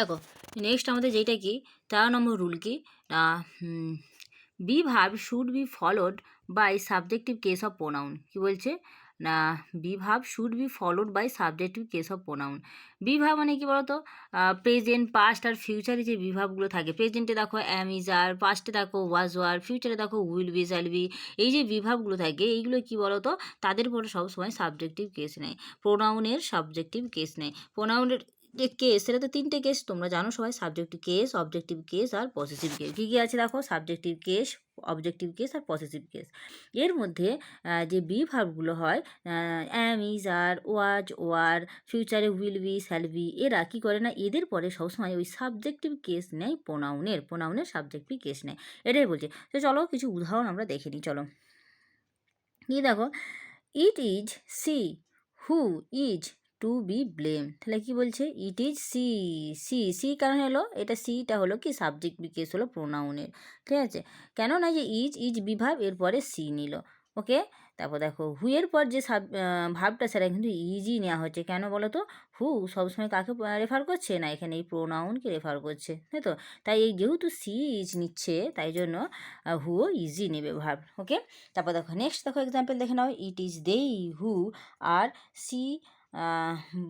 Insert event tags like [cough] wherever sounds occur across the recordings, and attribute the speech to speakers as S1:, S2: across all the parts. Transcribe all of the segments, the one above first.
S1: দেখো নেক্সট আমাদের যেটা কি? তেরো নম্বর রুল কি? Be verb should be followed by subjective case of pronoun কি বলছে? না be verb should be followed by subjective case of pronoun Bibhab মানে কি বলতো? প্রেজেন্ট পাস্ট আর ফিউচারে যে বিভাবগুলো থাকে প্রেজেন্টে দেখো অ্যাম ইজ আর পাস্টে দেখো ওয়াজ ওয়ার ফিউচারে দেখো উইল বি শ্যাল বি এই যে বিভাবগুলো থাকে, এইগুলো কি বলতো? তাদের উপরে সবসময় সাবজেক্টিভ কেস নেয় প্রোনাউনের সাবজেক্টিভ কেস নেয়। প্রোনাউনের কেস সেটা তো তিনটে কেস তোমরা জানো সবাই সাবজেক্টিভ কেস অবজেক্টিভ কেস আর পজিটিভ কেস কী কী আছে দেখো? সাবজেক্টিভ কেস অবজেক্টিভ কেস আর পজিটিভ কেস এর মধ্যে যে বি ভার্বগুলো হয় am is are was were ফিউচারে উইল বি শ্যাল বি এরা কী করে না? এদের পরে সবসময় ওই সাবজেক্টিভ কেস নেয় প্রোনাউনের প্রোনাউনের সাবজেক্টিভ কেস নেয়। এটাই বলছে। তো চলো কিছু উদাহরণ আমরা দেখে নিই, চলো। কি দেখো it is she who is to be blame তাহলে কি বলছে? It is she she she কারণ হলো, এটা সিটা হলো কি? সাবজেক্ট বিকেস হলো প্রোনাউনের ঠিক আছে? কেন না যে ইজ ইজ বিভাব এরপরে সি নিল। ওকে তারপর দেখো হু এর পর যে সাব ভাবটা, সেটা কিন্তু ইজি নেওয়া হচ্ছে। কেন বলো তো? হু সবসময় কাকে রেফার করছে? না, এখানে এই প্রোনাউনকে রেফার করছে। তাই তো? তাই এই যেহেতু সি ইজ নিচ্ছে, তাই জন্য হুও ইজি নেবে ভাব। ওকে তারপর দেখো নেক্সট দেখো এক্সাম্পল দেখে নাও। ইট ইজ দেই হু আর সি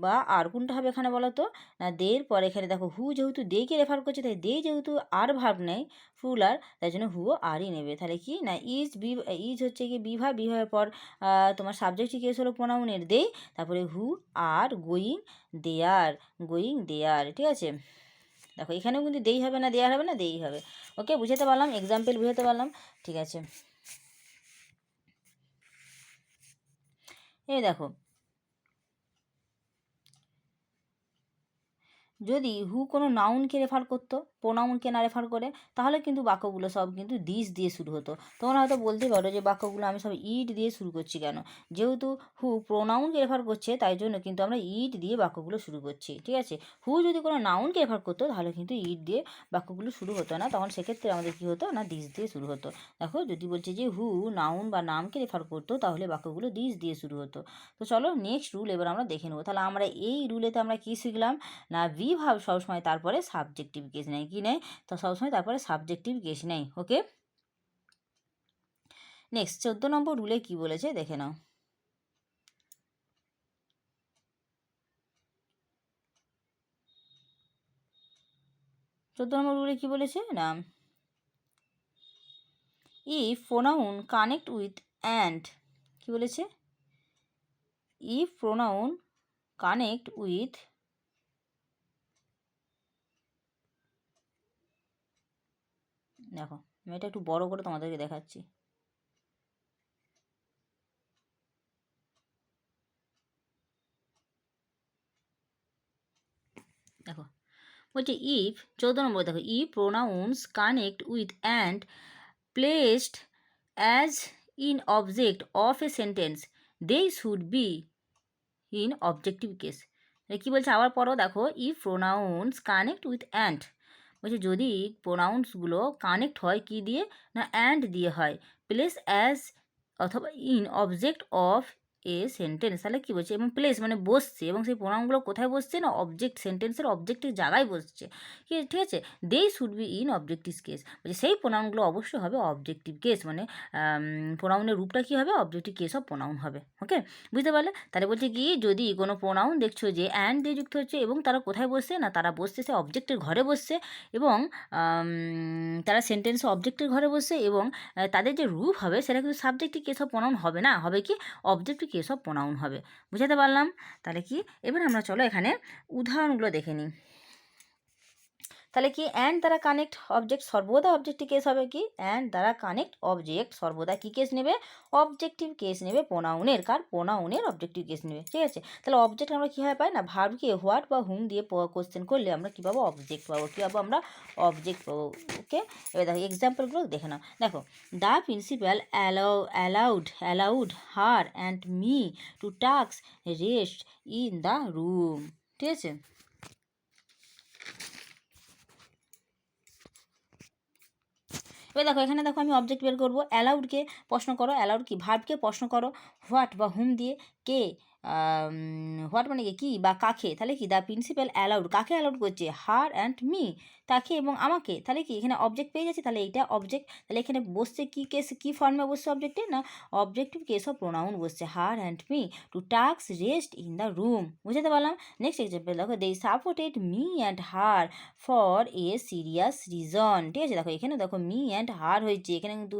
S1: বা আর কোনটা হবে এখানে বলো তো না দের পরে এখানে দেখো, হু যেহেতু দেকে রেফার করছে, তাই দে যেহেতু আর ভাব নেই ফুল আর, তাই জন্য হুও আরই নেবে। তাহলে কি? না ইজ বি ইজ হচ্ছে কি বিভা বিভাবের পর তোমার সাবজেক্ট কেস হলো প্রোনাউনের দে, তারপরে হু, are going there going there ঠিক আছে? দেখো, এখানেও কিন্তু দেই হবে না দেয়ার হবে না, দেই হবে। ওকে বুঝাতে পারলাম এক্সাম্পল বুঝাতে পারলাম, ঠিক আছে? এই দেখো যদি হু কোনো নাউনকে রেফার করতো প্রোনাউনকে না রেফার করে, তাহলে কিন্তু বাক্যগুলো সব কিন্তু দিস দিয়ে শুরু হতো। তোমরা হয়তো বলতে পারো যে বাক্যগুলো আমি সব ইট দিয়ে শুরু করছি কেন? যেহেতু হু প্রোনাউনকে রেফার করছে, তাই জন্য কিন্তু আমরা ইট দিয়ে বাক্যগুলো শুরু করছি, ঠিক আছে? হু যদি কোনো নাউনকে রেফার করতো, তাহলে কিন্তু ইট দিয়ে বাক্যগুলো শুরু হতো না। তখন সেক্ষেত্রে আমাদের কী হতো? না দিস দিয়ে শুরু হতো। দেখো, যদি বলছে যে হু নাউন বা নামকে রেফার করতো, তাহলে বাক্যগুলো দিস দিয়ে শুরু হতো। তো চলো নেক্সট রুল এবার আমরা দেখে নেব। তাহলে আমরা এই রুলেতে আমরা কী শিখলাম? না বি ভাব সবসময় তারপরে সাবজেক্টিভ কেস নেয়। কি নেয়? তো সবসময় তারপরে সাবজেক্টিভ কেস নেয় ওকে নেক্সট চোদ্দ নম্বর রুলে কি বলেছে? দেখে নাও। চোদ্দ নম্বর রুলে কি বলেছে? না। If pronoun connect with and কি বলেছে? ইফ প্রোনাউন কানেক্ট উইথ দেখো আমি এটা একটু বড় করে তোমাদেরকে দেখাচ্ছি। দেখো, বলছে ইফ চৌদ্দ নম্বর, দেখো ই pronouns connect with and placed as in object of a sentence they should be in objective case কী বলছে? আবার পরও দেখো ই প্রোনাউন্স কানেক্ট উইথ অ্যান্ড বলছে যদি প্রোনাউন্সগুলো কানেক্ট হয় কি দিয়ে না অ্যান্ড দিয়ে হয় প্লেস অ্যাজ অথবা in object of a sentence তাহলে কী বলছে? এবং প্লেস মানে বসছে এবং সেই প্রোনাউনগুলো কোথায় বসছে না? অবজেক্ট সেন্টেন্সের অবজেক্টের জায়গায় বসছে। ঠিক আছে? They should be in objective case বলছে সেই প্রোনাউনগুলো অবশ্যই হবে অবজেক্টিভ কেস মানে প্রোনাউনের রূপটা কী হবে? অবজেক্টিভ কেস অফ প্রোনাউন হবে। ওকে বুঝতে পারলে? তাহলে বলছে কি? যদি কোনো প্রোনাউন দেখছ যে অ্যান্ড দিয়ে যুক্ত হচ্ছে এবং তারা কোথায় বসছে? না, তারা বসছে সে অবজেক্টের ঘরে বসছে এবং তারা সেন্টেন্সে অবজেক্টের ঘরে বসছে এবং তাদের যে রূপ হবে সেটা কিন্তু সাবজেক্টিভ কেস অফ প্রোনাউন হবে না। হবে কি? অবজেক্টিভ কেস অফ প্রোনাউন হবে? বুঝাতে পারলাম? তাহলে কি? এবার আমরা চলো এখানে উদাহরণগুলো দেখে নিই। তাহলে কি অ্যান্ড দ্বারা কানেক্ট অবজেক্ট সর্বদা অবজেক্টিভ কেস হবে কি? অ্যান্ড দ্বারা কানেক্ট অবজেক্ট সর্বদা কী কেস নেবে? অবজেক্টিভ কেস নেবে প্রোনাউনের কার প্রোনাউনের অবজেক্টিভ কেস নেবে, ঠিক আছে? তাহলে অবজেক্ট আমরা কীভাবে পাই? না ভার্বকে হোয়াট বা হুম দিয়ে কোশ্চেন করলে আমরা কী পাবো? অবজেক্ট পাবো। কী পাবো আমরা? অবজেক্ট পাবো। ওকে? এবার দেখো এক্সাম্পলগুলো দেখে নাও। দেখো the principal allow allowed allowed her and me to take rest in the room ঠিক আছে? এবার দেখো, এখানে দেখো আমি অবজেক্ট বের করব। অ্যালাউডকে প্রশ্ন করো অ্যালাউড কি? ভার্বকে প্রশ্ন করো। হোয়াট বা হুম দিয়ে কে হোয়াট মানে কি? বা কাকে? তাহলে কি? দ্য প্রিন্সিপাল অ্যালাউড কাকে অ্যালাউড করছে? হার অ্যান্ড মি তাকে এবং আমাকে? তাহলে কি? এখানে অবজেক্ট পেয়ে যাচ্ছে তাহলে এইটা অবজেক্ট তাহলে এখানে বসছে কী কেস কী ফর্মে বসছে অবজেক্টে না অবজেক্টিভ কেস অফ প্রোনাউন বসছে her and me to take rest in the room বুঝতে পারলাম? নেক্সট এক্সাম্পল দেখো they supported me and her for a serious reason ঠিক আছে? দেখো, এখানে দেখো মি অ্যান্ড হার হয়েছে। এখানে কিন্তু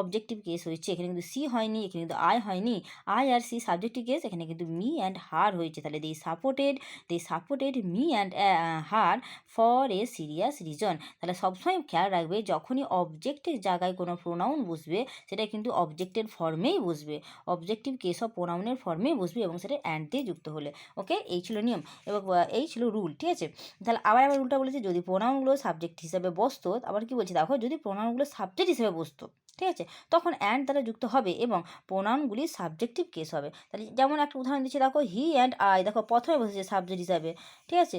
S1: অবজেক্টিভ কেস হয়েছে। এখানে কিন্তু সি হয়নি, এখানে কিন্তু আই হয়নি। আই আর সি সাবজেক্টিভ কেস এখানে কিন্তু মি অ্যান্ড হার হয়েছে। তাহলে they supported they supported me and her for a serious reason তাহলে সবসময় খেয়াল রাখবে, যখনই অবজেক্টের জায়গায় কোনো প্রোনাউন বসবে, সেটা কিন্তু অবজেক্টের ফর্মেই বসবে। অবজেক্টিভ কেস অফ প্রোনাউনের ফর্মেই বসবে এবং সেটা অ্যান্ড দিয়ে যুক্ত হলে। ওকে এই ছিল নিয়ম। এবং এই ছিল রুল ঠিক আছে? তাহলে আবার আবার রুলটা বলেছে, যদি প্রোনাউনগুলো সাবজেক্ট হিসাবে বসতো, আবার কি বলছি? দেখো, যদি প্রোনাউনগুলো সাবজেক্ট হিসেবে বসতো ঠিক আছে? তখন অ্যান্ড দ্বারা যুক্ত হবে এবং প্রোনাউনগুলি সাবজেক্টিভ কেস হবে। তাহলে যেমন একটা উদাহরণ দিচ্ছি, দেখো হি অ্যান্ড আই দেখো প্রথমে বসেছে সাবজেক্ট হিসাবে। ঠিক আছে?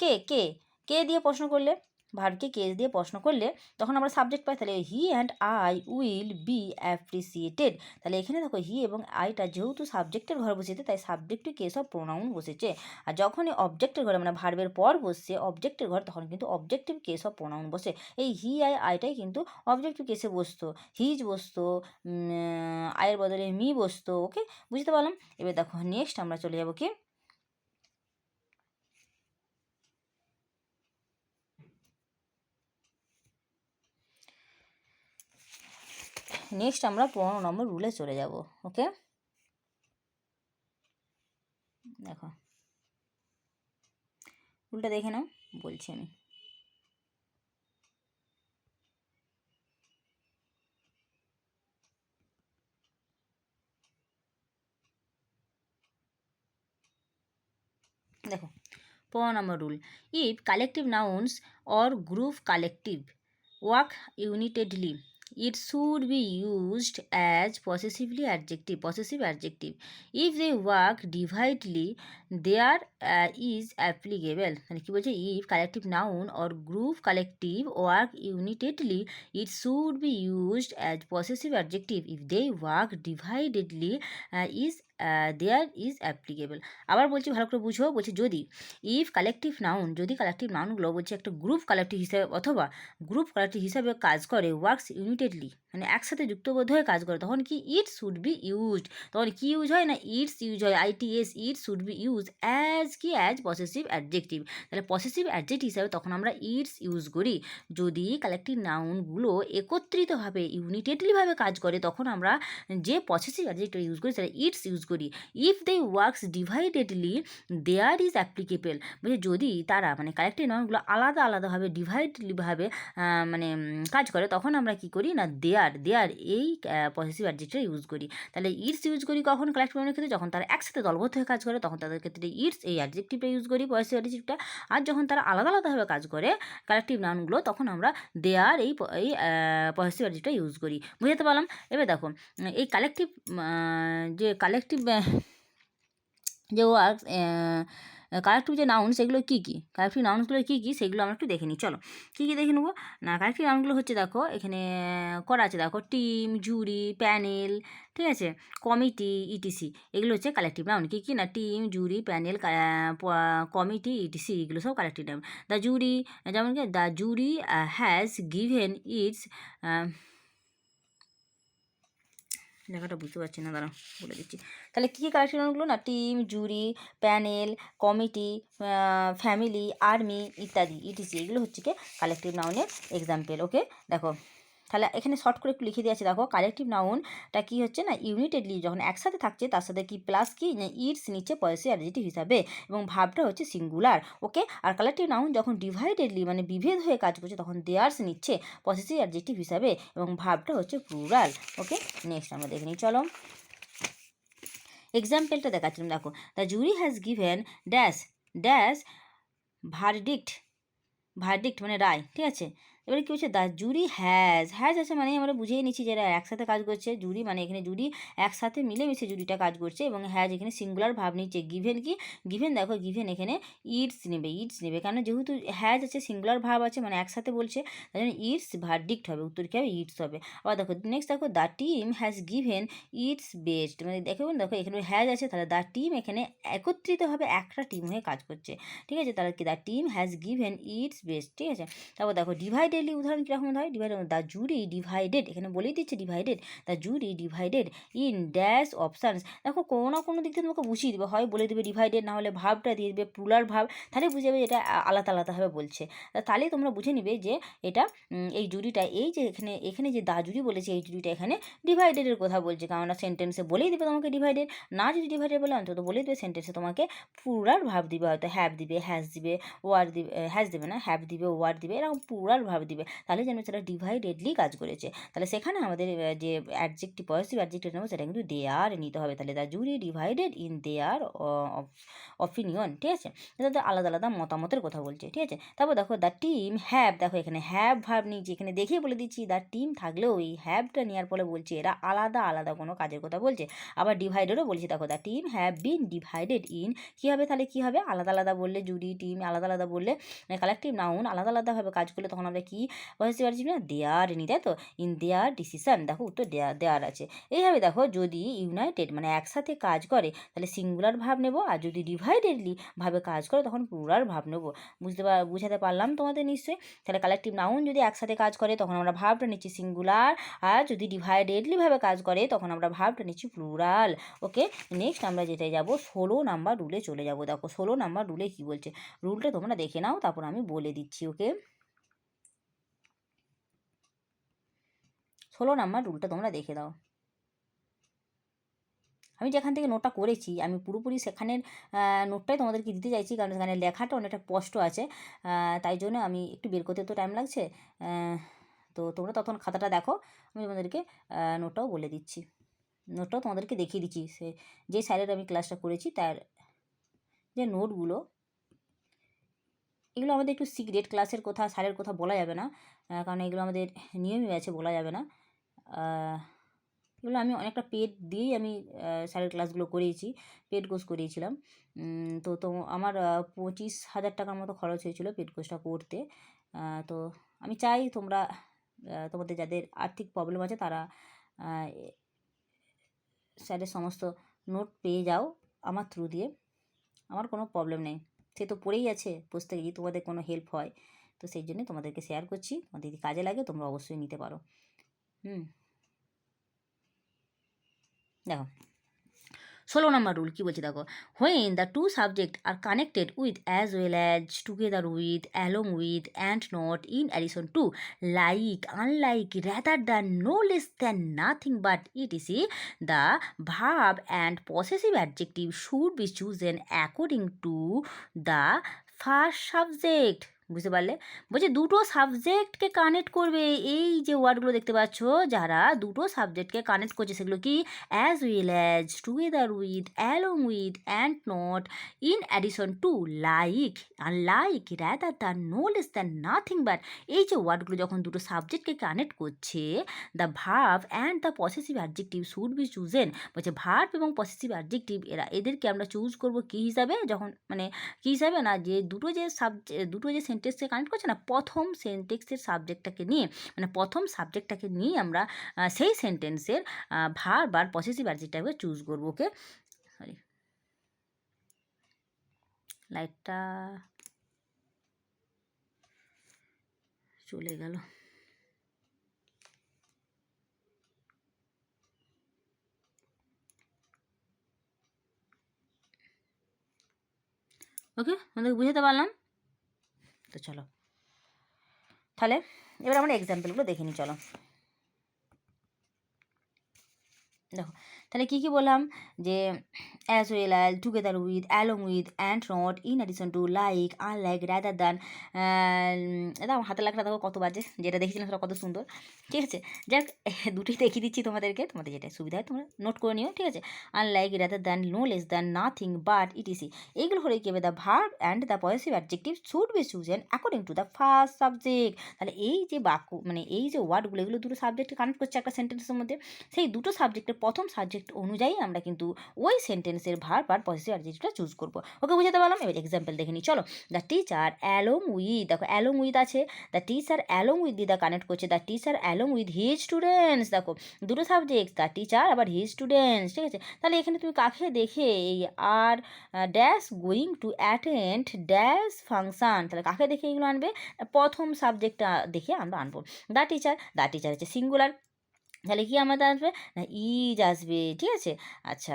S1: কে কে? কে দিয়ে প্রশ্ন করলে? ভার্বকে কেস দিয়ে প্রশ্ন করলে তখন আমরা সাবজেক্ট পাই, তাহলে he and I will be appreciated তাহলে এখানে দেখো হি এবং আইটা যেহেতু সাবজেক্টের ঘর বসেছে, তাই সাবজেক্টিভ কেস অফ প্রোনাউন বসেছে। আর যখনই অবজেক্টের ঘরে মানে ভার্বের পর বসছে অবজেক্টের ঘর, তখন কিন্তু অবজেক্টিভ কেস অফ প্রোনাউন বসে। এই হি আই আইটাই কিন্তু অবজেক্টিভ কেসে বসতো। হিজ বসতো আয়ের বদলে মি বসতো ওকে বুঝতে পারলাম? এবার দেখো নেক্সট আমরা চলে যাব কি? নেক্সট আমরা পনেরো নম্বর রুলে চলে যাব ওকে দেখো। রুলটা দেখে নাও, বলছি আমি। দেখো, পনেরো নম্বর rule if collective nouns or group collective work unitedly should be used as possessively adjective possessive adjective if they work dividedly there uh, is applicable মানে কি বলছে collective noun or group collective work unitedly it should be used as possessive adjective if they work dividedly uh, is uh, is applicable আবার বলছি ভালো করে বুঝো বলছি যদি ইফ কালেকটিভ নাউন যদি কালেকটিভ নাউনগুলো বলছে একটা গ্রুপ কালেকটিভ হিসাবে অথবা গ্রুপ কালেকটিভ হিসাবে কাজ করে ওয়ার্কস ইউনিটেডলি মানে একসাথে যুক্তবদ্ধ হয়ে কাজ করে তখন কি ইট শুড বি ইউজড তখন কি ইউজ হয় না ইটস ইউজ হয়? ITS it should be use as কি? অ্যাজ পসেসিভ অ্যাডজেক্টিভ তাহলে পসেসিভ অ্যাডজেক্ট হিসাবে তখন আমরা ইটস ইউজ করি। যদি কালেকটিভ নাউনগুলো একত্রিতভাবে ইউনিটেডলিভাবে কাজ করে তখন আমরা যে পসেসিভ অ্যাডজেক্টিভ ইউজ করি সেটা ইটস ইউজ করি। If they works dividedly there is applicable মানে যদি তারা মানে কালেকটিভ নাউনগুলো আলাদা আলাদাভাবে ডিভাইডলিভাবে মানে কাজ করে, তখন আমরা কি করি? না দেয়ার দেয়ার এই পজিটিভ অ্যাডজেক্টটা ইউজ করি। তাহলে ইটস ইউজ করি কখন কালেক্টিভ নাউনের ক্ষেত্রে? যখন তারা একসাথে দলবদ্ধ হয়ে কাজ করে, তখন তাদের ক্ষেত্রে ইটস এই অ্যাডজেক্টিভটা ইউজ করি পজিটিভ অ্যাডজেক্টিভটা আর যখন তারা আলাদা আলাদাভাবে কাজ করে কালেকটিভ নাউনগুলো তখন আমরা দেয়ার এই এই পজিটিভ অ্যাডজেক্টটা ইউজ করি। বুঝতে পারলাম? এবার দেখো, এই কালেকটিভ যে কালেকটিভ যে ওয়ার্ক কালেক্টিভ যে নাউন সেগুলো কী কী? কালেক্টিভ নাউন্সগুলো কী কী? সেগুলো আমরা একটু দেখে নিই। চলো, কী কী দেখে নেব? না কালেক্টিভ নাউনগুলো হচ্ছে দেখো, এখানে করা আছে দেখো টিম জুরি প্যানেল ঠিক আছে? কমিটি ইটিসি এগুলো হচ্ছে কালেক্টিভ নাউন কী কী? না team jury panel committee etc এগুলো সব কালেক্টিভ নাউন দ্য জুরি যেমন কি the jury has given its লেখাটা বুঝতে পারছি না দাঁড়া বলে দিচ্ছি। তাহলে কী কী কালেকশনগুলো না team jury panel committee family army ইত্যাদি ইটিসি এগুলো হচ্ছে কি কালেকটিভ নাউনের এক্সাম্পেল ওকে দেখো তাহলে এখানে শর্ট করে একটু লিখে দিয়েছে, দেখো কালেকটিভ নাউনটা কী হচ্ছে না ইউনিটেডলি যখন একসাথে থাকছে, তার সাথে কি প্লাস কি ইটস নিচে পয়সি অ্যাডজেটিভ হিসাবে, এবং ভাবটা হচ্ছে সিঙ্গুলার ওকে আর কালেকটিভ নাউন যখন ডিভাইডেডলি মানে বিভেদ হয়ে কাজ করছে, তখন দেয়ার্স নিচ্ছে পসেসিভ অ্যাডজেক্টিভ হিসাবে, এবং ভাবটা হচ্ছে প্লুরাল ওকে নেক্সট আমরা দেখে নিই, চলো। এক্সাম্পলটা দেখাচ্ছিলাম দেখো the jury has given dash dash verdict verdict মানে রায়, ঠিক আছে? এবারে কী হচ্ছে? দা জুরি হ্যাজ হ্যাজ আছে মানে আমরা বুঝেই নিচ্ছি যে এরা একসাথে কাজ করছে। জুরি মানে এখানে জুরি একসাথে মিলেমিশে জুরিটা কাজ করছে এবং হ্যাজ এখানে সিঙ্গুলার ভাব নিচ্ছে। গিভেন কি? গিভেন দেখো গিভেন এখানে ইটস নেবে ইটস নেবে। কারণ যেহেতু হ্যাজ আছে সিঙ্গুলার ভাব আছে মানে একসাথে বলছে, তাই জন্য ইটস ভার্ডিক্ট হবে, উত্তর কী হবে? ইটস হবে। আবার দেখো নেক্সট দেখো the team has given its best মানে দেখো দেখো, এখানে হ্যাজ আছে, তাহলে দ্য টিম এখানে একত্রিতভাবে একটা টিম হয়ে কাজ করছে। ঠিক আছে? তাহলে কি? The team has given its best ঠিক আছে? তারপর দেখো ডিভাইডেডলি উদাহরণ কীরকম হয়? ডিভাইডেড দ্য জুরি ডিভাইডেড এখানে বলেই দিচ্ছে divided the jury divided in dash options দেখো কোনো না কোনো দিক থেকে তোমাকে বুঝিয়ে দেবে, হয় বলে দেবে ডিভাইডেড না হলে ভাবটা দিয়ে দেবে প্লুরাল ভাব, তাহলে বুঝে যাবে এটা আলাদা আলাদাভাবে বলছে। তাহলে তোমরা বুঝে নিবে যে এটা এই জুরিটা এই যে এখানে এখানে যে দা জুরি বলেছে, এই জুরিটা এখানে ডিভাইডেডের কথা বলছে। কারণ সেন্টেন্সে বলেই দেবে তোমাকে ডিভাইডেড না যদি ডিভাইডেড বলে অন্তত বলেই দেবে সেন্টেন্সে তোমাকে পুরার ভাব দিবে, হয়তো হ্যাভ দিবে হ্যাজ দিবে ওয়ার দিবে হ্যাজ দিবে না হ্যাভ দিবে ওয়ার দিবে, এরকম পুরার ভাব দিবে। তাহলে যেন সেটা ডিভাইডেডলি কাজ করেছে। তাহলে সেখানে আমাদের যে অ্যাডজেক্টিভ পজিটিভ অ্যাডজেক্টিভ নেব সেটা কিন্তু দে আর নিতে হবে। তাহলে the jury divided in their opinion ঠিক আছে? এটা তো আলাদা আলাদা মতামতের কথা বলছে, ঠিক আছে? তারপর দেখো দ্য টিম হ্যাভ দেখো এখানে হ্যাভ ভাব নিয়েছি। এখানে দেখেই বলে দিচ্ছি দ্য টিম থাকলেও এই হ্যাভটা নেওয়ার ফলে বলছে এরা আলাদা আলাদা কোনো কাজের কথা বলছে। আবার ডিভাইডেডও বলছি, দেখো the team have been divided in কী হবে? তাহলে কী হবে? আলাদা আলাদা বললে জুরি টিম আলাদা আলাদা বললে কালেকটিভ নাউন আলাদা আলাদাভাবে কাজ করলে তখন আমরা কী বুঝতে পারছি না দেয়ার নি তাই তো? ইন দেয়ার ডিসিশন দেখো উত্তর দেয়ার দেয়ার আছে। এইভাবে দেখো যদি ইউনাইটেড মানে একসাথে কাজ করে, তাহলে সিঙ্গুলার ভাব নেব আর যদি ডিভাইডেডলি ভাবে কাজ করে, তখন প্লুরাল ভাব নেব। বুঝতে পার বুঝাতে পারলাম তোমাদের নিশ্চয়ই? তাহলে কালেকটিভ নাউন যদি একসাথে কাজ করে, তখন আমরা ভাবটা নিচ্ছি সিঙ্গুলার আর যদি ডিভাইডেডলি ভাবে কাজ করে, তখন আমরা ভাবটা নিচ্ছি প্লুরাল ওকে নেক্সট আমরা যেটাই যাব, ষোলো নাম্বার রুলে চলে যাব। দেখো ষোলো নাম্বার রুলে কী বলছে? রুলটা তোমরা দেখে নাও, তারপর আমি বলে দিচ্ছি ওকে ষোলো নাম্বার রুলটা তোমরা দেখে দাও। আমি যেখান থেকে নোটটা করেছি, আমি পুরোপুরি সেখানের নোটটাই তোমাদেরকে দিতে চাইছি, কারণ সেখানে লেখাটা অনেকটা স্পষ্ট আছে। তাই জন্য আমি একটু বের করতে তো টাইম লাগছে। তো তোমরা তখন খাতাটা দেখো, আমি তোমাদেরকে নোটটাও বলে দিচ্ছি। নোটটাও তোমাদেরকে দেখিয়ে দিচ্ছি, সে যে স্যারের আমি ক্লাসটা করেছি, তার যে নোটগুলো এগুলো আমাদের একটু সিক্রেট ক্লাসের কথা স্যারের কথা বলা যাবে না। কারণ এগুলো আমাদের নিয়মই আছে, বলা যাবে না। এগুলো আমি অনেকটা পেড দিয়েই আমি স্যারের ক্লাসগুলো করিয়েছি পেড কোর্স করিয়েছিলাম। তো তো আমার পঁচিশ হাজার টাকার মতো খরচ হয়েছিল পেড কোর্সটা করতে। তো আমি চাই তোমরা তোমাদের যাদের আর্থিক প্রবলেম আছে তারা স্যারের সমস্ত নোট পেয়ে যাও আমার থ্রু দিয়ে। আমার কোনো প্রবলেম নেই। সে তো পড়েই আছে পুস্তকে যদি তোমাদের কোনো হেল্প হয়। তো সেই জন্যই তোমাদেরকে শেয়ার করছি। তোমাদের যদি কাজে লাগে তোমরা অবশ্যই নিতে পারো। হুম। দেখো, ষোলো নম্বর রুল কী বলছি দেখো when the two subject are connected with as well as together with along with and not in addition to like unlike rather than no less than nothing but it is E the verb and possessive adjective should be chosen according to the first subject বুঝতে পারলে? বলছে দুটো সাবজেক্টকে connect করবে এই যে ওয়ার্ডগুলো দেখতে পাচ্ছ, যারা দুটো সাবজেক্টকে কানেক্ট করছে সেগুলো কি? As well as together with along with and not in addition to like like rather the no less than nothing but এই যে ওয়ার্ডগুলো যখন দুটো সাবজেক্টকে কানেক্ট করছে the verb and the possessive adjective should be chosen বলছে verb এবং possessive adjective এরা এদেরকে আমরা চুজ করব কী হিসাবে? যখন মানে কী হিসাবে? না, যে দুটো যে সাবজেক্ট দুটো যে সেন্টেন্সকে কানেক্ট করছে না, প্রথম সেন্টেন্সের সাবজেক্টটাকে নিয়ে মানে প্রথম সাবজেক্টটাকে নিয়ে আমরা সেই সেন্টেন্সের ভার বার পসেসিভ অ্যাডজেক্টিভকে চুজ করব ওকে সরি লাইটটা চলে গেল। ওকে আমাদের বুঝাতে পারলাম? তো চলো। তাহলে এবার আমরা এক্সাম্পলগুলো দেখে নিই চলো। দেখো তাহলে কী কী বললাম? যে as well all together with along with and not in addition to like unlike rather than এটা আমার হাতে লেখাটা দেখো কত বাজে যেটা দেখেছিলাম সেটা কত সুন্দর। ঠিক আছে? যাক [laughs] দুটি দেখিয়ে দিচ্ছি তোমাদেরকে। তোমাদের যেটা সুবিধা হয় তোমরা নোট করে নিও, ঠিক আছে? Unlike rather than no less than nothing but etc এইগুলো হলে কী হবে the verb and the positive adjective should be chosen according to the first subject তাহলে এই যে বাক্য মানে এই যে ওয়ার্ডগুলো এগুলো দুটো সাবজেক্ট কানেক্ট করছে একটা সেন্টেন্সের মধ্যে, সেই দুটো সাবজেক্টের প্রথম সাবজেক্ট অনুযায়ী আমরা কিন্তু ওই সেন্টেন্সের ভার আর পজিটিভ অ্যাডজেক্টিভটা চুজ করব। ওকে, বুঝাতে পারলাম? এবার এক্সাম্পল দেখে নিই। চলো দ্য টিচার অ্যালং উইথ দেখো অ্যালং উইথ আছে। দ্য টিচার অ্যালং উইথ দিদা কানেক্ট করছে। The teacher along with his students দেখো, দুটো সাবজেক্ট দ্য টিচার আবার হিজ স্টুডেন্টস ঠিক আছে? তাহলে এখানে তুমি কাকে দেখে এই আর dash going to attend dash function তাহলে কাকে দেখে এগুলো আনবে? প্রথম সাবজেক্টটা দেখে আমরা আনব। দ্য টিচার দ্য টিচার হচ্ছে সিঙ্গুলার তাহলে কি আমাদের আসবে? না, ইজ আসবে, ঠিক আছে? আচ্ছা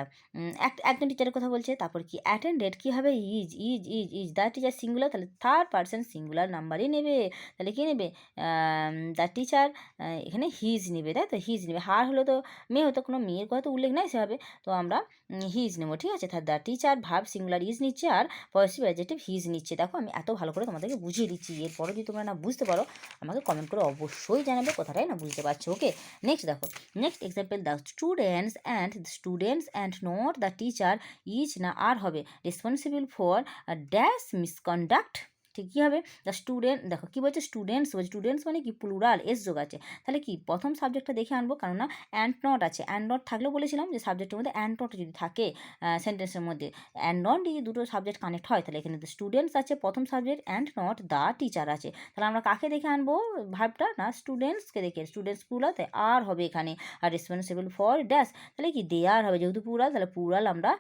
S1: এক, একজন টিচারের কথা বলছে, তারপর কি? অ্যাটেন্ডেড কী হবে is is is is the teacher singular তাহলে থার্ড পার্সন সিঙ্গুলার নাম্বারই নেবে। তাহলে কী নেবে? দ্য টিচার এখানে হিজ নেবে, তাই তো? হিজ নেবে। হার হলো তো মেয়ে হতো, কোনো মেয়ের কথা তো উল্লেখ নাই সেভাবে। তো আমরা হিজ নেব, ঠিক আছে? তাহলে the teacher verb singular is নিচ্ছে আর পজিটিভ অ্যাডজেক্টিভ হিজ নিচ্ছে। দেখো, আমি এত ভালো করে তোমাদেরকে বুঝিয়ে দিচ্ছি। এরপরে যদি তোমরা না বুঝতে পারো, আমাকে কমেন্ট করে অবশ্যই জানাবে, কোথাটাই না বুঝতে পারছ ওকে নেক্সট দেখো। Next example the students and students and not the teacher is না আর হবে রেসপন্সিবল ফর ড্যাশ মিসকন্ডাক্ট ঠিক কী হবে। দ্য স্টুডেন্ট দেখো কী বলছে? স্টুডেন্টস বলছে স্টুডেন্টস মানে কি? প্লুরাল এস যোগ আছে। তাহলে কি? প্রথম সাবজেক্টটা দেখে আনব, কেননা অ্যান্ড নট আছে। অ্যান্ড নট থাকলেও বলেছিলাম যে সাবজেক্টের মধ্যে অ্যান্ড নট যদি থাকে সেন্টেন্সের মধ্যে। অ্যান্ড নট যদি দুটো সাবজেক্ট কানেক্ট হয়, তাহলে এখানে স্টুডেন্টস আছে প্রথম subject and not the teacher আছে। তাহলে আমরা কাকে দেখে আনব? ভাবটা না স্টুডেন্টসকে দেখে। স্টুডেন্টস পুরাতে আর হবে এখানে। আর রেসপন্সিবল ফর ড্যাশ তাহলে কি? দেয়ার হবে। যেহেতু পুরাল তাহলে পুরাল আমরা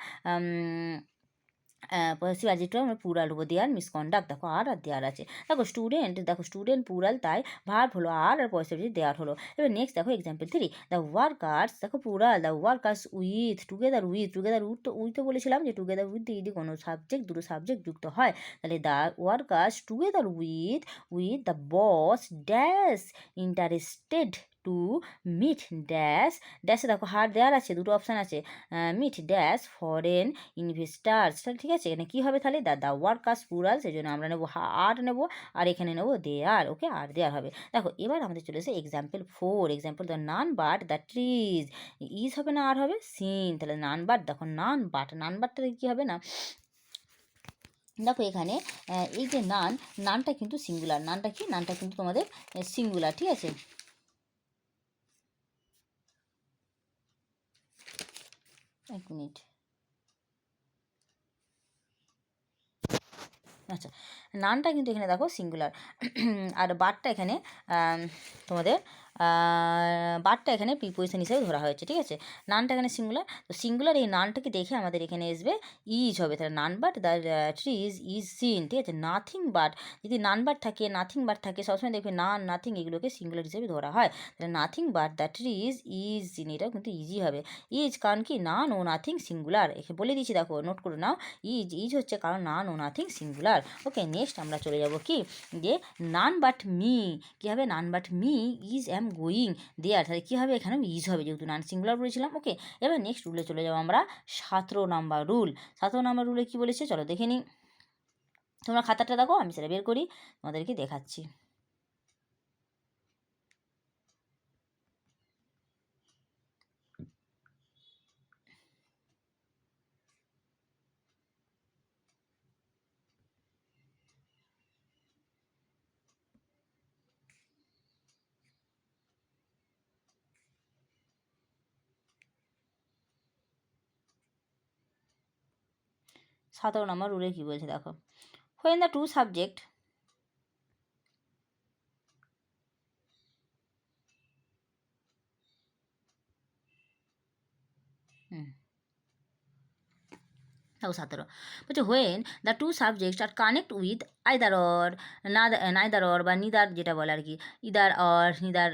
S1: আমরা পুরাল হব দেয়ার মিসকন্ডাক্ট দেখো আর আর দেয়ার আছে। দেখো স্টুডেন্ট দেখো স্টুডেন্ট পুরাল তাই ভার্ব হলো আর আর পজিটিভ দেয়ার হলো। এবার নেক্সট দেখো এক্সাম্পল থ্রি দ্য ওয়ার্কার্স দেখো plural the workers with together with together with তো উইথ তো বলেছিলাম যে টুগেদার উইথ যদি কোনো সাবজেক্ট দুটো সাবজেক্ট যুক্ত হয়, তাহলে the workers together with with the boss dash interested to meet dash ড্যাশে দেখো হার দেওয়ার আছে, দুটো অপশান আছে। মিট ড্যাশ ফরেন ইনভেস্টার্স ঠিক আছে? এখানে কী হবে তাহলে? দা দা ওয়ার্কার্স পুরাল সেই জন্য আমরা নেব আর নেব, আর এখানে নেব দেয়ার ওকে আর দেয়ার হবে। দেখো, এবার আমাদের চলে এসে example four example the none but the trees is হবে না আর হবে? সিন তাহলে নান বাট দেখো নান বাট নান বাটটা কী হবে না? দেখো এখানে এই যে নান নানটা কিন্তু সিঙ্গুলার নানটা কি? নানটা কিন্তু তোমাদের সিঙ্গুলার ঠিক আছে? এক মিনিট। আচ্ছা নানটা কিন্তু এখানে দেখো সিঙ্গুলার আর বারটা এখানে তোমাদের বারটা এখানে প্রিপোজিশন হিসেবে ধরা হয়েছে, ঠিক আছে? নানটা এখানে সিঙ্গুলার তো সিঙ্গুলার এই নানটাকে দেখে আমাদের এখানে আসবে ইজ হবে। তাহলে none but the trees is is seen ঠিক আছে? নাথিং বাট যদি নান বাট থাকে নাথিং বাট থাকে, সবসময় দেখবে নান নাথিং এগুলোকে সিঙ্গুলার হিসেবে ধরা হয়। তাহলে nothing but the trees is is seen এটাও কিন্তু ইজি হবে। ইজ কারণ কি? নান ও নাথিং সিঙ্গুলার এখানে বলে দিচ্ছি দেখো নোট করে নাও। ইজ ইজ হচ্ছে কারণ নান ও নাথিং সিঙ্গুলার ওকে নেক্সট আমরা চলে যাব কি? যে নান বাট মি কী হবে? None but me is am going there তাহলে কী হবে? এখানেও ইজ হবে যেহেতু নান সিঙ্গুলার বলেছিলাম। ওকে এবার নেক্সট রুলে চলে যাব আমরা সতেরো নাম্বার রুল সতেরো নাম্বার রুলে কী বলেছে? চলো দেখে নিই। তোমরা খাতাটা দেখো, আমি সেটা বের করি, তোমাদেরকে দেখাচ্ছি। সতেরো নম্বর রুলে কী বলছে দেখো। হোয়েন দ্য টু সাবজেক্ট দেখো সতেরো। বলছে when the two subjects are connect with either or না নাইদার অর বা নিদার যেটা বলে আর কি either or neither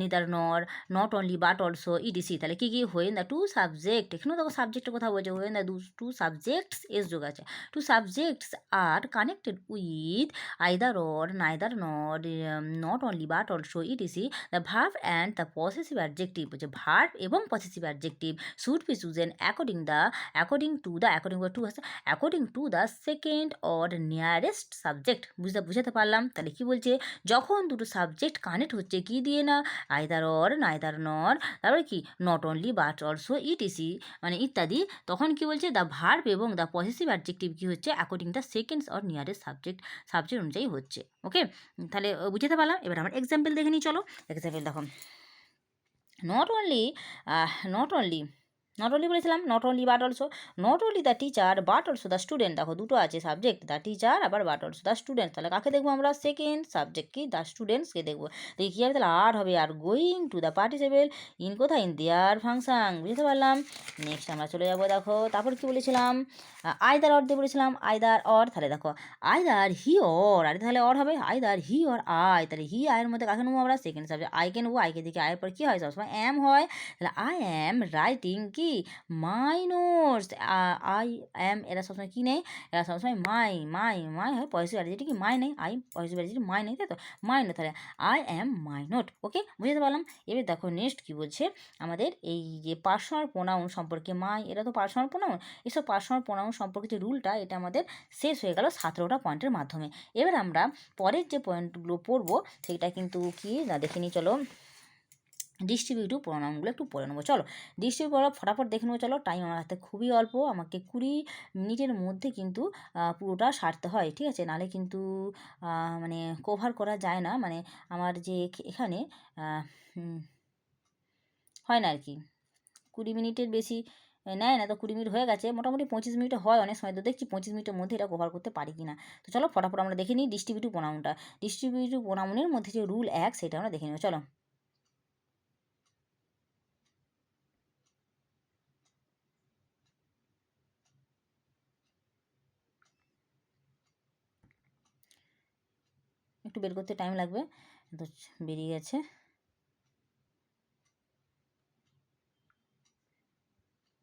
S1: neither nor not only but also etc তাহলে কী কী হোয়েন দ্য টু সাবজেক্ট এখানেও দেখো সাবজেক্টের কথা বলছে when the two subjects S যোগ আছে two subjects are connected with either or neither nor not only but also etc the verb and the possessive adjective বলছে ভার্ভ এবং possessive adjective should be chosen according the according to the according to আছে। According to the second or nearest subject বুঝতে বুঝাতে পারলাম। তাহলে কি বলছে? যখন দুটো সাবজেক্ট কানেক্ট হচ্ছে, কি দিয়ে না? আইদার অর নাইদার নর তারপরে কি? Not only but also etc মানে ইত্যাদি। তখন কি বলছে? দ্য ভার্ব এবং দ্য পজিটিভ অ্যাডজেক্টিভ কি হচ্ছে? According the seconds or nearest subject subject অনুযায়ী হচ্ছে। ওকে তাহলে বুঝাতে পারলাম? এবার আমার এক্সাম্পল দেখে নিই, চলো। এক্সাম্পল দেখো। Not only not only not only বলেছিলাম not only but also not only the teacher but also the student দেখো দুটো আছে সাবজেক্ট দ্য টিচার আবার বাট অলসো দ্য স্টুডেন্ট তাহলে কাকে দেখব আমরা? সেকেন্ড সাবজেক্ট কি? দ্য স্টুডেন্টসকে দেখব। দেখি কী তাহলে আর হবে, are going to the participle in কোথায়? ইন দেয়ার ফাংশন বুঝতে পারলাম? নেক্সট আমরা চলে যাব, দেখো। তারপর কি বলেছিলাম? আইদার অর দিয়ে বলেছিলাম আইদার অর তাহলে দেখো আইদার হি অর আর তাহলে অর হবে? আইদার হি অর আয় তাহলে হি আয়ের মধ্যে কাকে নেব আমরা? সেকেন্ড সাবজেক্ট আইকে নেব। আইকে দেখি আয়ের পর কী হয়? সবসময় অ্যাম হয়। তাহলে আই অ্যাম রাইটিং কি? নোটস আই এম এরা সবসময় কী নেই? এরা সবসময় মাই মাই মাই হয় পয়সা যেটি কি? মাই নেই। আই পয়সা যেটি মাই নেই, তাই তো? মাই তাহলে। I am my note okay বুঝতে পারলাম? এবার দেখো নেক্সট কী বলছে? আমাদের এই যে পার্সোনাল প্রোনাউন সম্পর্কে মাই এরা তো পার্সোনাল প্রোনাউন এসব পার্সোনাল প্রোনাউন সম্পর্কে যে রুলটা এটা আমাদের শেষ হয়ে গেল সতেরোটা পয়েন্টের মাধ্যমে। এবার আমরা পরের যে পয়েন্টগুলো পড়ব, সেটা কিন্তু কি? না দেখে নিই, চলো। ডিস্ট্রিবিউটিভ প্রোনাউনগুলো একটু পড়ে নেব। চলো ডিস্ট্রিবিউট পড়া ফটাফট দেখে নেব। চলো টাইম আমার হাতে খুবই অল্প, আমাকে কুড়ি মিনিটের মধ্যে কিন্তু পুরোটা সারতে হয়, ঠিক আছে? নাহলে কিন্তু মানে কভার করা যায় না। মানে আমার যে এখানে হয় না আর কি। কুড়ি মিনিটের বেশি নেয় না, তো কুড়ি মিনিট হয়ে গেছে। মোটামুটি পঁচিশ মিনিট হয় অনেক সময়, তো দেখছি পঁচিশ মিনিটের মধ্যে এটা কভার করতে পারি কি না তো চলো, ফটাফট আমরা দেখে নিই ডিস্ট্রিবিউটিভ প্রোনাউনটা ডিস্ট্রিবিউটিভ প্রোনাউনের মধ্যে যে রুল এক, সেটা আমরা দেখে নেব। চলো। বের করতে টাইম লাগবে। তো বেরিয়ে গেছে।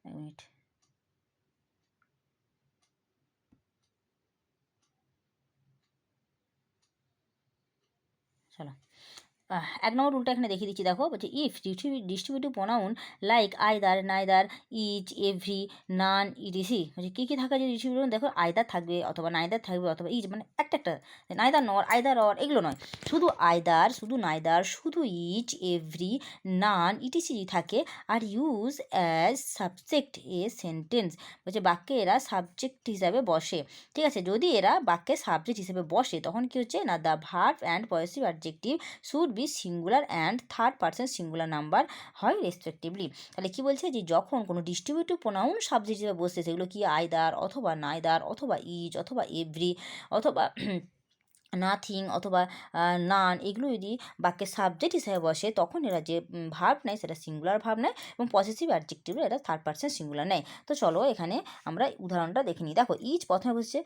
S1: এক মিনিট চলো এক নম্বর রুলটা এখানে দেখিয়ে দিচ্ছি, দেখো, বলছে if distributive pronoun like either neither each every none etc বলছে, কী কী থাকা যে ডিস্ট্রিবিউটিভ দেখো আয়দার থাকবে অথবা নাইদার থাকবে অথবা ইচ মানে একটা একটা। নাইদার নর আয়দার অর এগুলো নয়। শুধু আয়দার শুধু নাইদার শুধু ইচ এভরি নান ইটিসি থাকে, are use as subject a sentence বলছে, বাক্যে এরা সাবজেক্ট হিসাবে বসে। ঠিক আছে, যদি এরা বাক্যে সাবজেক্ট হিসেবে বসে, তখন কী হচ্ছে? না the verb and positive adjective should be singular and third person singular number হয় রেসপেক্টিভলি তাহলে কি বলছে যে যখন কোনো ডিস্ট্রিবিউটিভ প্রোনাউন সাবজেক্ট হিসেবে বসছে, সেগুলো কি আয়দার অথবা নাইদার অথবা ইজ অথবা এভরি অথবা নাথিং অথবা নান এগুলো যদি বাক্যের সাবজেক্ট হিসেবে বসে, তখন এরা যে ভার্ব নেয় সেটা সিঙ্গুলার ভাব নেয় এবং পজিটিভ অ্যাডজেক্টিভে এটা থার্ড পার্সন সিঙ্গুলার নেয়। তো চলো এখানে আমরা উদাহরণটা দেখে নিই। দেখো ইচ প্রথমে বসছে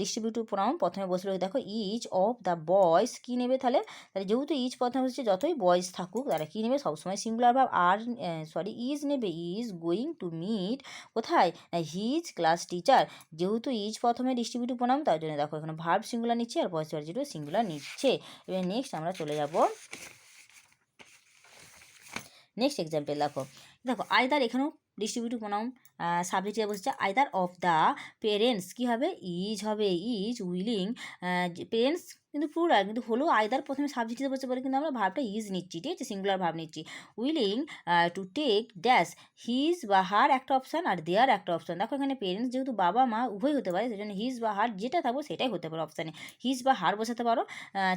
S1: ডিস্ট্রিবিউটিভ প্রোনাউন প্রথমে বসল দেখো ইচ অফ দ্য বয়েস কী নেবে তাহলে? তাহলে যেহেতু ইচ প্রথমে বসছে, যতই বয়েস থাকুক, তারা কী নেবে? সবসময় সিঙ্গুলার ভাব আর সরি ইজ নেবে। ইজ গোয়িং টু মিট কোথায়? হিজ ক্লাস টিচার যেহেতু ইজ প্রথমে ডিস্ট্রিবিউটিভ প্রোনাউন তার জন্য দেখো এখানে ভার্ব সিঙ্গুলার নিচ্ছে আর ভয়েস জিরো সিঙ্গুলার নিচ্ছে। এবার নেক্সট আমরা চলে যাব। নেক্সট এক্সাম্পল দেখো। দেখো আয়দার এখানেও ডিস্ট্রিবিউটিভ প্রোনাউন সাবজেক্ট হিসেবে বসেছে আইদার অফ দ্য পেরেন্টস কী হবে? ইজ হবে ইজ উইলিং পেরেন্টস কিন্তু প্লুরাল কিন্তু হলো আইদার প্রথমে সাবজেক্ট বসে বলে কিন্তু আমরা ভাবটা ইজ নিচ্ছি, ঠিক আছে? সিঙ্গুলার ভাব নিচ্ছি। Willing to take dash his বা হার একটা অপশান আর দেয়ার একটা অপশান দেখো এখানে পেরেন্টস যেহেতু বাবা, মা উভয় হতে পারে, সেজন্য হিজ বা হার যেটা থাকব সেটাই হতে পারে অপশানে হিজ বা হার বসাতে পারো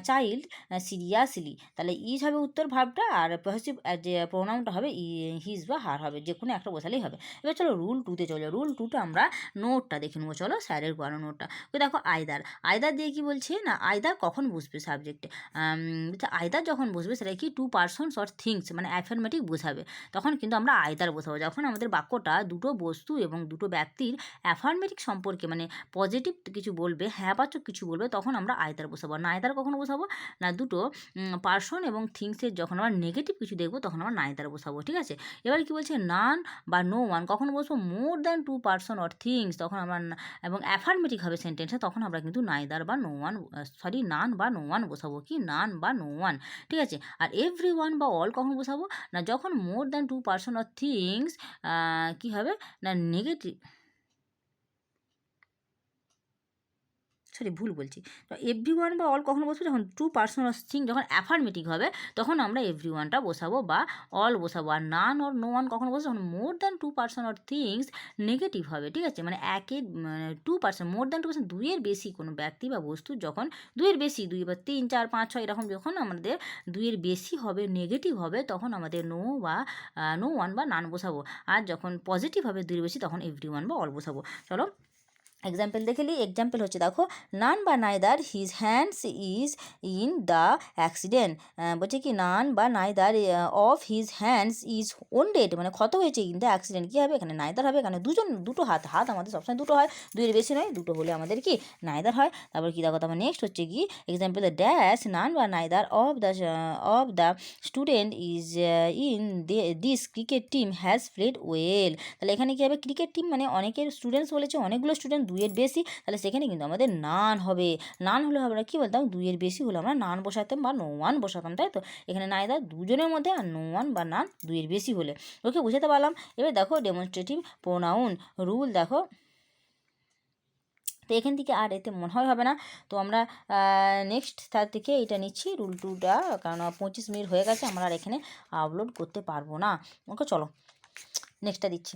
S1: চাইল্ড সিরিয়াসলি তাহলে ইজ হবে উত্তর ভাবটা আর যে প্রোনাউনটা হবে হিজ বা হার হবে যে কোনো একটা বসালেই হবে। এবার চলো রুল রুল টুতে চলে। রুল টুটা আমরা নোটটা দেখে নেব, চলো স্যারের করানো নোটটা তো দেখো আয়দার আয়দার দিয়ে কি বলছে না, আয়দার কখন বসবে সাবজেক্টে আয়দার যখন বসবে সেটা কি টু পার্সনস অর থিংস মানে অ্যাফার্মেটিভ বোঝাবে। তখন কিন্তু আমরা আয়দার বসাবো যখন আমাদের বাক্যটা দুটো বস্তু এবং দুটো ব্যক্তির অ্যাফার্মেটিভ সম্পর্কে মানে পজিটিভ কিছু বলবে হ্যাঁবাচক কিছু বলবে, তখন আমরা আয়দার বসাবো। না আয়দার কখন বসাবো? না দুটো পার্সন এবং থিংসের যখন আমরা নেগেটিভ কিছু দেখব, তখন আমরা নায়দার বসাবো, ঠিক আছে? এবার কি বলছে? নান বা নো ওয়ান কখন বসবো? More than two person or things তখন আমরা এবং অ্যাফার্মেটিক হবে সেন্টেন্সে তখন আমরা কিন্তু নাইদার বা নো ওয়ান সরি নান বা নো ওয়ান বসাবো কি? নান বা নো ওয়ান ঠিক আছে? আর এভরি ওয়ান বা অল কখন বসাবো? না, যখন more than two person or things কী হবে? না নেগেটিভ সরি, ভুল বলছি। এভরি ওয়ান বা অল কখন বসবো যখন টু পার্সন অর থিং যখন অ্যাফার্মেটিভ হবে, তখন আমরা এভরি ওয়ানটা বসাবো বা অল বসাবো। আর নান অর নো ওয়ান কখন বসবো যখন more than two person or things negative হবে, ঠিক আছে? মানে মানে two percent more than two percent দুইয়ের বেশি কোনো ব্যক্তি বা বস্তু যখন দুইয়ের বেশি, দুই বা তিন, চার, পাঁচ, ছয় এরকম যখন আমাদের দুইয়ের বেশি হবে নেগেটিভ হবে, তখন আমাদের নো বা নো ওয়ান বা নান বসাবো। আর যখন পজিটিভ হবে দুইয়ের বেশি, তখন এভরি ওয়ান বা অল বসাবো। চলো এক্সাম্পল দেখে নিই এক্সাম্পল হচ্ছে দেখো নান বা neither his hands is in the accident বলছে কি নান বা neither of his hands is wounded মানে ক্ষত হয়েছে ইন দ্য অ্যাক্সিডেন্ট কী হবে এখানে? নাইদার হবে, এখানে দুজন, দুটো হাত হাত আমাদের সবসময় দুটো হয়, দুইয়ের বেশি নয়, দুটো হলে আমাদের কি? নাইদার হয়। তারপর কী দেখো, তারপর নেক্সট হচ্ছে কি? এক্সাম্পল দ্য ড্যাশ নান বা neither of the of the student is in this cricket team has played well তাহলে এখানে কী হবে? ক্রিকেট টিম মানে অনেকের স্টুডেন্টস বলেছে, অনেকগুলো স্টুডেন্ট দুইয়ের বেশি, তাহলে সেখানে কিন্তু আমাদের নান হবে। নান হলে আমরা কী বলতাম? দুইয়ের বেশি হলে আমরা নান বসাতাম বা নো ওয়ান বসাতাম, তাই তো? এখানে নাইদার দুজনের মধ্যে আর নো ওয়ান বা নান দুইয়ের বেশি হলে। ওকে, বুঝাতে পারলাম? এবার দেখো ডেমনস্ট্রেটিভ প্রোনাউন রুল দেখো। তো এখান থেকে আর এতে মনে হয় হবে না। তো আমরা নেক্সট তার থেকে এটা নিচ্ছি রুল টুটা কারণ পঁচিশ মিনিট হয়ে গেছে, আমরা আর এখানে আপলোড করতে পারব না। ওকে, চলো নেক্সটটা দিচ্ছি।